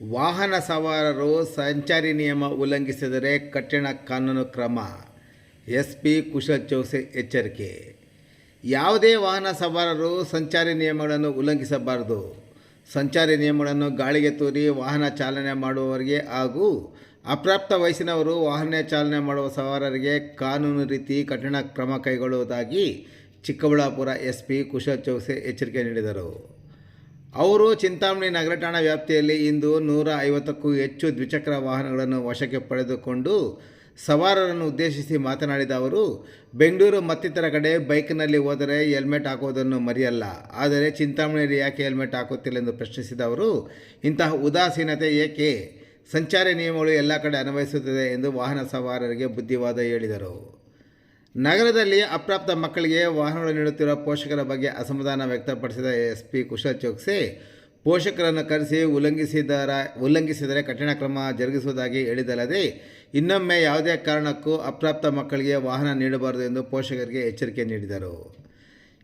ವಾಹನ ಸವಾರರು ಸಂಚಾರಿ ನಿಯಮ ಉಲ್ಲಂಘಿಸಿದರೆ ಕಠಿಣ ಕಾನೂನು ಕ್ರಮ. ಎಸ್ ಪಿ ಕುಶಲ್ ಚೌಸೆ ಎಚ್ಚರಿಕೆ. ಯಾವುದೇ ವಾಹನ ಸವಾರರು ಸಂಚಾರಿ ನಿಯಮಗಳನ್ನು ಉಲ್ಲಂಘಿಸಬಾರದು. ಸಂಚಾರಿ ನಿಯಮಗಳನ್ನು ಗಾಳಿಗೆ ತೂರಿ ವಾಹನ ಚಾಲನೆ ಮಾಡುವವರಿಗೆ ಹಾಗೂ ಅಪ್ರಾಪ್ತ ವಯಸ್ಸಿನವರು ವಾಹನ ಚಾಲನೆ ಮಾಡುವ ಸವಾರರಿಗೆ ಕಾನೂನು ರೀತಿ ಕಠಿಣ ಕ್ರಮ ಕೈಗೊಳ್ಳುವುದಾಗಿ ಚಿಕ್ಕಬಳ್ಳಾಪುರ ಎಸ್ ಪಿ ಕುಶಲ್ ಚೌಸೆ ಎಚ್ಚರಿಕೆ ನೀಡಿದರು. ಅವರು ಚಿಂತಾಮಣಿ ನಗರ ಠಾಣಾ ವ್ಯಾಪ್ತಿಯಲ್ಲಿ ಇಂದು ನೂರ ಐವತ್ತಕ್ಕೂ ಹೆಚ್ಚು ದ್ವಿಚಕ್ರ ವಾಹನಗಳನ್ನು ವಶಕ್ಕೆ ಪಡೆದುಕೊಂಡು ಸವಾರರನ್ನು ಉದ್ದೇಶಿಸಿ ಮಾತನಾಡಿದ ಅವರು, ಬೆಂಗಳೂರು ಮತ್ತಿತರ ಕಡೆ ಬೈಕ್ನಲ್ಲಿ ಹೋದರೆ ಹೆಲ್ಮೆಟ್ ಹಾಕೋದನ್ನು ಮರೆಯಲ್ಲ, ಆದರೆ ಚಿಂತಾಮಣಿಯಲ್ಲಿ ಯಾಕೆ ಹೆಲ್ಮೆಟ್ ಹಾಕುತ್ತಿಲ್ಲ ಎಂದು ಪ್ರಶ್ನಿಸಿದ ಅವರು, ಇಂತಹ ಉದಾಸೀನತೆ ಏಕೆ? ಸಂಚಾರಿ ನಿಯಮಗಳು ಎಲ್ಲ ಕಡೆ ಅನ್ವಯಿಸುತ್ತದೆ ಎಂದು ವಾಹನ ಸವಾರರಿಗೆ ಬುದ್ಧಿವಾದ ಹೇಳಿದರು. ನಗರದಲ್ಲಿ ಅಪ್ರಾಪ್ತ ಮಕ್ಕಳಿಗೆ ವಾಹನಗಳು ನೀಡುತ್ತಿರುವ ಪೋಷಕರ ಬಗ್ಗೆ ಅಸಮಾಧಾನ ವ್ಯಕ್ತಪಡಿಸಿದ ಎಸ್ ಪಿ ಕುಶಲ್ ಚೋಕ್ಸೆ, ಪೋಷಕರನ್ನು ಕರೆಸಿ ಉಲ್ಲಂಘಿಸಿದರ, ಉಲ್ಲಂಘಿಸಿದರೆ ಕಠಿಣ ಕ್ರಮ ಜರುಗಿಸುವುದಾಗಿ ಹೇಳಿದಲ್ಲದೆ ಇನ್ನೊಮ್ಮೆ ಯಾವುದೇ ಕಾರಣಕ್ಕೂ ಅಪ್ರಾಪ್ತ ಮಕ್ಕಳಿಗೆ ವಾಹನ ನೀಡಬಾರದು ಎಂದು ಪೋಷಕರಿಗೆ ಎಚ್ಚರಿಕೆ ನೀಡಿದರು.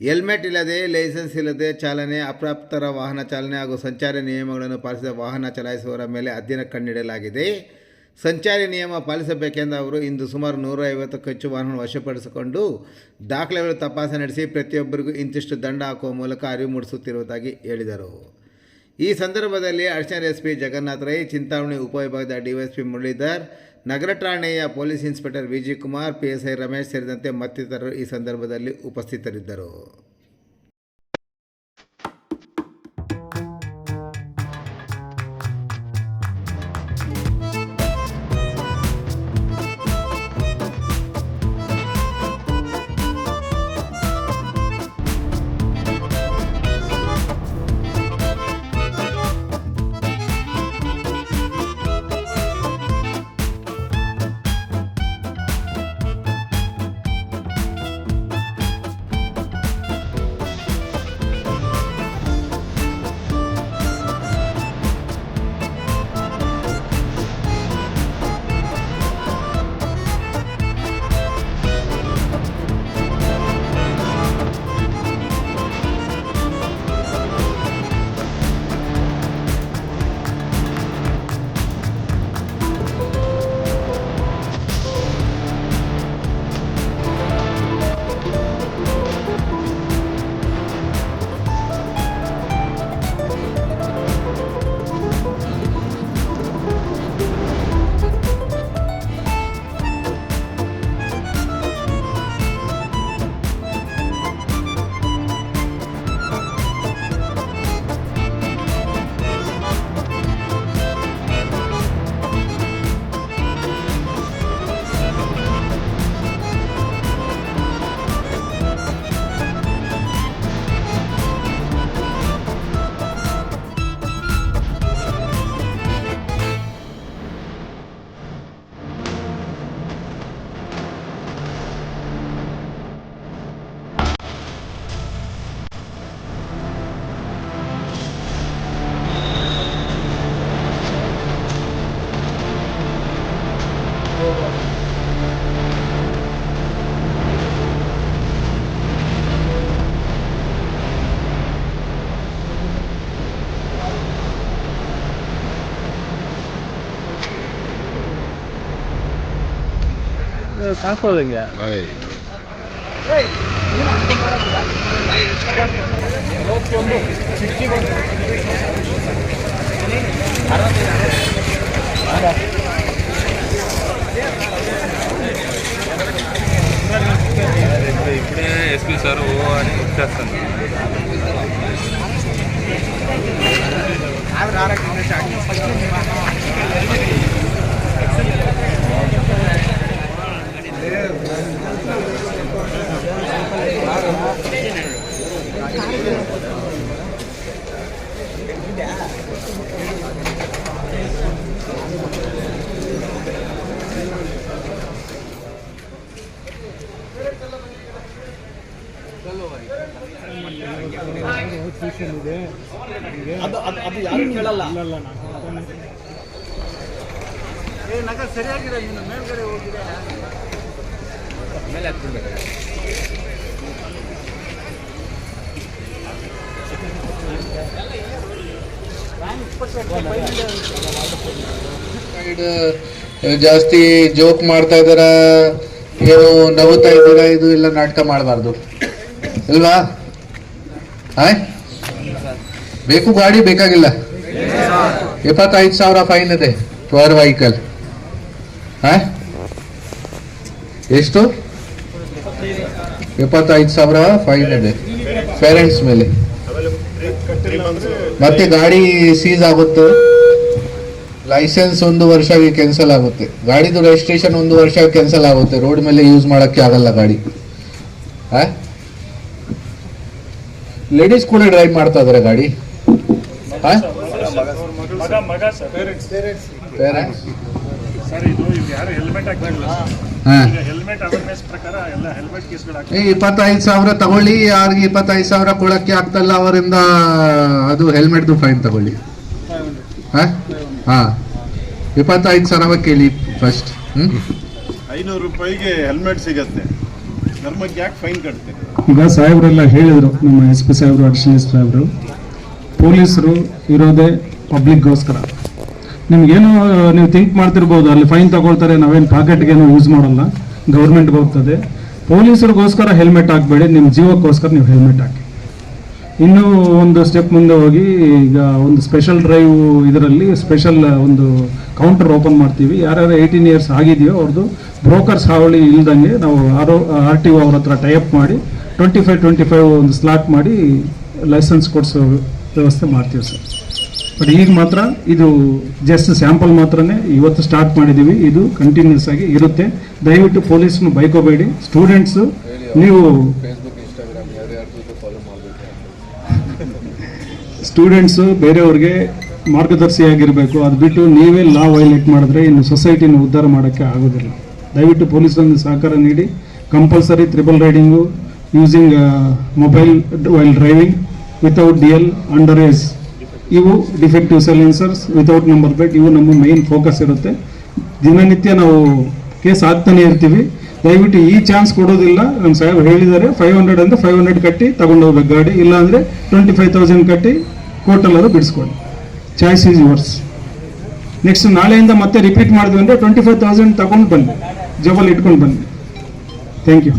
ಹೆಲ್ಮೆಟ್ ಇಲ್ಲದೆ ಲೈಸೆನ್ಸ್ ಇಲ್ಲದೆ ಚಾಲನೆ, ಅಪ್ರಾಪ್ತರ ವಾಹನ ಚಾಲನೆ ಹಾಗೂ ಸಂಚಾರಿ ನಿಯಮಗಳನ್ನು ಪಾಲಿಸಿದ ವಾಹನ ಚಲಾಯಿಸುವವರ ಮೇಲೆ ಅಧ್ಯಯನ ಕಣ್ಣಿಡಲಾಗಿದೆ. ಸಂಚಾರಿ ನಿಯಮ ಪಾಲಿಸಬೇಕೆಂದು ಅವರು ಇಂದು ಸುಮಾರು ನೂರ ಐವತ್ತಕ್ಕೂ ಹೆಚ್ಚು ವಾಹನ ವಶಪಡಿಸಿಕೊಂಡು ದಾಖಲೆಗಳು ತಪಾಸಣೆ ನಡೆಸಿ ಪ್ರತಿಯೊಬ್ಬರಿಗೂ ಇಂತಿಷ್ಟು ದಂಡ ಹಾಕುವ ಮೂಲಕ ಅರಿವು ಮೂಡಿಸುತ್ತಿರುವುದಾಗಿ ಹೇಳಿದರು. ಈ ಸಂದರ್ಭದಲ್ಲಿ ಅರ್ಚರ್ ಎಸ್ ಪಿ ಜಗನ್ನಾಥ್ ರೈ, ಚಿಂತಾಮಣಿ ಉಪವಿಭಾಗದ D Y S P Muralidhar, ನಗರ ಠಾಣೆಯ police inspector Vijay Kumar, P S I Ramesh ಸೇರಿದಂತೆ ಮತ್ತಿತರರು ಈ ಸಂದರ್ಭದಲ್ಲಿ ಉಪಸ್ಥಿತರಿದ್ದರು. சாப்பிடுவீங்க ఇప్పుడే ఎస్పీ సార్ ఓ అని ఇచ్చేస్తాను ಯಾರು ಕೇಳಲ್ಲ. ಜಾಸ್ತಿ ಜೋಕ್ ಮಾಡ್ತಾ ಇದಾರ ನೀವು ನಗುತ್ತಾ ಇದ್ದೀರಾ ಇದು ಇಲ್ಲ ನಾಟಕ ಮಾಡಬಾರ್ದು. ಇಲ್ವಾ? ಆಯ್? ಬೇಕು ಗಾಡಿ ಬೇಕಾಗಿಲ್ಲ. ಇಪ್ಪತ್ತೈದು ಸಾವಿರ ಫೈನ್ ಇದೆ ಪರ್ ವೆಹಿಕಲ್ ಎಷ್ಟು? ಇಪ್ಪತ್ತೈದು ಸಾವಿರ ಫೈನ್ ಇದೆ ಪೇರೆಂಟ್ಸ್ ಮೇಲೆ. ಮತ್ತೆ ಗಾಡಿ ಸೀಸ್ ಆಗುತ್ತೆ. ಲೈಸೆನ್ಸ್ ಒಂದು ವರ್ಷ ಕ್ಯಾನ್ಸಲ್ ಆಗುತ್ತೆ. ಗಾಡಿದು ರಿಜಿಸ್ಟ್ರೇಷನ್ ಒಂದು ವರ್ಷ ಕ್ಯಾನ್ಸಲ್ ಆಗುತ್ತೆ. ರೋಡ್ ಮೇಲೆ ಯೂಸ್ ಮಾಡಕ್ಕೆ ಆಗಲ್ಲ ಗಾಡಿ. ಲೇಡೀಸ್ ಕೂಡ ಡ್ರೈವ್ ಮಾಡ್ತಾ ಇದಾರೆ ಗಾಡಿ. ಪೇರೆಂಟ್ಸ್ ಸರ್ ಇದು ಇದು ಯಾರು ಹೆಲ್ಮೆಟ್ ಹಾಕ್ತಿಲ್ಲ ಈಗ ಹೆಲ್ಮೆಟ್ ಅವೇರ್ನೆಸ್ ಪ್ರಕಾರ ಎಲ್ಲ ಹೆಲ್ಮೆಟ್ ಕೇಸ್ಗಳು ಹಾಕಿ ಇಪ್ಪತ್ತೈದು ಸಾವಿರ ತಗೊಳ್ಳಿ ಯಾರಿಗೆ ಇಪ್ಪತ್ತೈದು ಸಾವಿರ ಕೊಡಕ್ಕೆ ಆಗ್ತಲ್ಲ ಅವರಿಂದ ಅದು ಹೆಲ್ಮೆಟ್ದು ಫೈನ್ ತಗೊಳ್ಳಿ. ಹಾ? ಹಾ. ಇಪ್ಪತ್ತೈದು ಸಾವಿರ ಕೇಳಿ ಫಸ್ಟ್ ಐನೂರು ರೂಪಾಯಿಗೆ ಹೆಲ್ಮೆಟ್ ಸಿಗತ್ತೆ. ಧರ್ಮಕ್ಕೆ ಯಾಕೆ ಫೈನ್ ಕಟ್ತೆ ಈಗ ಸಾಹೇಬ್ರೆಲ್ಲ ಹೇಳಿದರು ನಮ್ಮ ಎಸ್ ಪಿ ಸಾಹೇಬರು ಅಡಿಷನಲ್ ಸಾಹೇಬರು. ಪೊಲೀಸರು ಇರೋದೇ ಪಬ್ಲಿಕ್ಗೋಸ್ಕರ. ನಿಮಗೇನು, ನೀವು ಥಿಂಕ್ ಮಾಡ್ತಿರ್ಬೋದು, ಅಲ್ಲಿ ಫೈನ್ ತಗೊಳ್ತಾರೆ, ನಾವೇನು ಪಾಕೆಟ್ಗೇನು ಯೂಸ್ ಮಾಡೋಲ್ಲ ಗೌರ್ಮೆಂಟ್ಗೆ ಹೋಗ್ತದೆ. ಪೊಲೀಸರಿಗೋಸ್ಕರ ಹೆಲ್ಮೆಟ್ ಹಾಕಬೇಡಿ ನಿಮ್ಮ ಜೀವಕ್ಕೋಸ್ಕರ ನೀವು ಹೆಲ್ಮೆಟ್ ಹಾಕಿ. ಇನ್ನೂ ಒಂದು ಸ್ಟೆಪ್ ಮುಂದೆ ಹೋಗಿ, ಈಗ ಒಂದು ಸ್ಪೆಷಲ್ ಡ್ರೈವ್ ಇದರಲ್ಲಿ ಸ್ಪೆಷಲ್ ಒಂದು ಕೌಂಟರ್ ಓಪನ್ ಮಾಡ್ತೀವಿ. ಯಾರ್ಯಾರು ಏಯ್ಟೀನ್ ಇಯರ್ಸ್ ಆಗಿದೆಯೋ ಅವ್ರದ್ದು ಬ್ರೋಕರ್ಸ್ ಹಾವಳಿ ಇಲ್ದಂಗೆ ನಾವು ಆರ್ ಆರ್ ಟಿ ಒ ಅವ್ರ ಹತ್ರ ಟೈಅಪ್ ಮಾಡಿ ಟ್ವೆಂಟಿ ಫೈವ್ ಟ್ವೆಂಟಿ ಫೈವ್ ಒಂದು ಸ್ಲಾಟ್ ಮಾಡಿ ಲೈಸೆನ್ಸ್ ಕೊಡಿಸೋ ವ್ಯವಸ್ಥೆ ಮಾಡ್ತೀವಿ ಸರ್. ಬಟ್ ಈಗ ಮಾತ್ರ ಇದು ಜಸ್ಟ್ ಸ್ಯಾಂಪಲ್ ಮಾತ್ರನೇ ಇವತ್ತು ಸ್ಟಾರ್ಟ್ ಮಾಡಿದ್ದೀವಿ ಇದು ಕಂಟಿನ್ಯೂಸ್ ಆಗಿ ಇರುತ್ತೆ. ದಯವಿಟ್ಟು ಪೊಲೀಸ್ನು ಬೈಕೋಬೇಡಿ. ಸ್ಟೂಡೆಂಟ್ಸು ನೀವು ಸ್ಟೂಡೆಂಟ್ಸು ಬೇರೆಯವ್ರಿಗೆ ಮಾರ್ಗದರ್ಶಿಯಾಗಿರಬೇಕು. ಅದು ಬಿಟ್ಟು ನೀವೇ ಲಾ ವೈಲೇಟ್ ಮಾಡಿದ್ರೆ ಇನ್ನು ಸೊಸೈಟಿನ ಉದ್ಧಾರ ಮಾಡೋಕ್ಕೆ ಆಗೋದಿಲ್ಲ. ದಯವಿಟ್ಟು ಪೊಲೀಸರನ್ನು ಸಹಕಾರ ನೀಡಿ. Compulsory triple riding using mobile while driving without D L under age ಇವು defective silencers without number plate ಇವು ನಮ್ಮ ಮೇನ್ ಫೋಕಸ್ ಇರುತ್ತೆ. ದಿನನಿತ್ಯ ನಾವು ಕೇಸ್ ಆಗ್ತಾನೆ ಇರ್ತೀವಿ. ದಯವಿಟ್ಟು ಈ ಚಾನ್ಸ್ ಕೊಡೋದಿಲ್ಲ. ನಮ್ಮ ಸಾಹೇಬ್ ಹೇಳಿದ್ದಾರೆ ಫೈವ್ ಹಂಡ್ರೆಡ್ ಅಂದರೆ ಫೈವ್ ಹಂಡ್ರೆಡ್ ಕಟ್ಟಿ ಹೋಗ್ಬೇಕು ಗಾಡಿ. ಇಲ್ಲಾಂದರೆ ಟ್ವೆಂಟಿ ಫೈವ್ ತೌಸಂಡ್ ಕಟ್ಟಿ ಕೋರ್ಟಲ್ಲಾದ್ರು ಬಿಡಿಸ್ಕೊಳ್ಳಿ. ಚಾಯ್ಸ್ ಈಸ್ ಯುವರ್ಸ್ ನೆಕ್ಸ್ಟ್ ನಾಳೆಯಿಂದ ಮತ್ತೆ ರಿಪೀಟ್ ಮಾಡಿದ್ವಿ ಅಂದರೆ ಟ್ವೆಂಟಿ ಫೈವ್ ತೌಸಂಡ್ ತಗೊಂಡು ಬನ್ನಿ. ಜಬಲ್ ಇಟ್ಕೊಂಡು ಬನ್ನಿ. Thank you